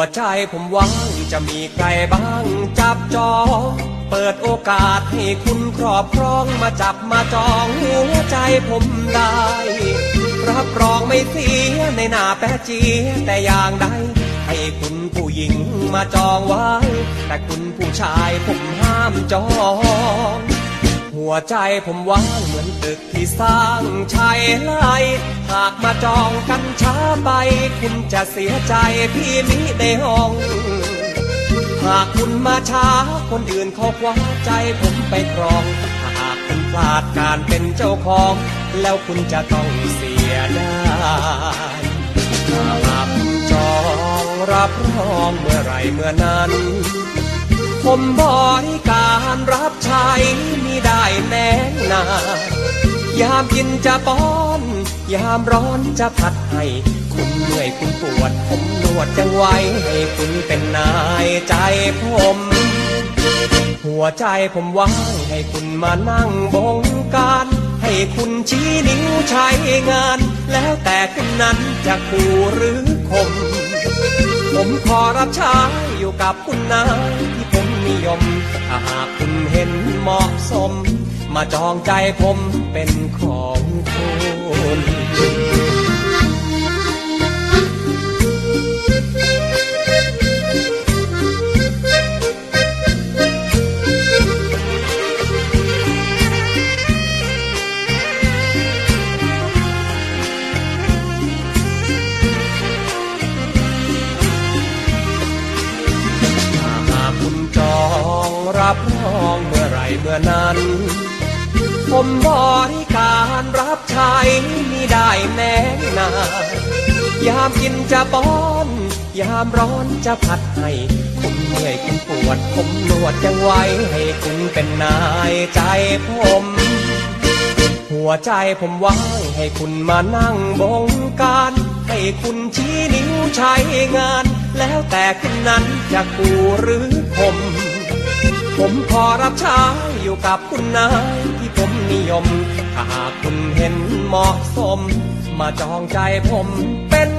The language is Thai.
วใจผมหวังจะมีใครบ้างจับจองเปิดโอกาสให้คุณครอบครองมาจับมาจองหัวใจผมได้ รับรองไม่เสียในหน้าแปจีแต่อย่างใดให้คุณผู้หญิงมาจองไว้ แต่คุณผู้ชายผมห้ามจอง หัวใจผมว่างเหมือนตึกที่สร้างชายไลหากมาจองกันช้าไปคุณจะเสียใจพี่มิได้ห้อง หากคุณมาช้าคนอื่นเขาคว้าใจผมไปครองถ้าหากคุณพลาดการเป็นเจ้าของ แล้วคุณจะต้องเสียได้ถ้าหากคุณจองรับรองเมื่อไรเมื่อนั้น ผมบริการรับ ใช้มิได้แน่นายามกินจะป้อน ยามร้อนจะพัดให้ คุณเหนื่อยคุณปวด ผมนวดจังไว้ ให้คุณเป็นนายใจผม หัวใจผมว่างให้คุณมานั่งบงการ ให้คุณชี้นิ้วใช้งาน แล้วแต่คุณนั้นจะคู่หรือคม ผมขอรับใช้อยู่กับคุณนายที่ผ นิยม ถ้าหากคุณเห็นเหมาะสม มาจองใจผมเป็นของคุณ รับรองเมื่อไรเมื่อนั้น ผมบริการรับใช้มิได้แน่นานยามกินจะป้อน ยามร้อนจะพัดให้คุณเหนื่อยคุณปวดผมนวดยังไว้ให้คุณเป็นนายใจผม หัวใจผมว่างให้คุณมานั่งบงการ ให้คุณชี้นิ้วใช้งาน แล้วแต่คุณนั้นจะกูหรือผม ผมขอรับใช้อยู่กับคุณนายที่ผมนิยม ถ้าหากคุณเห็นเหมาะสม มาจองใจผมเป็น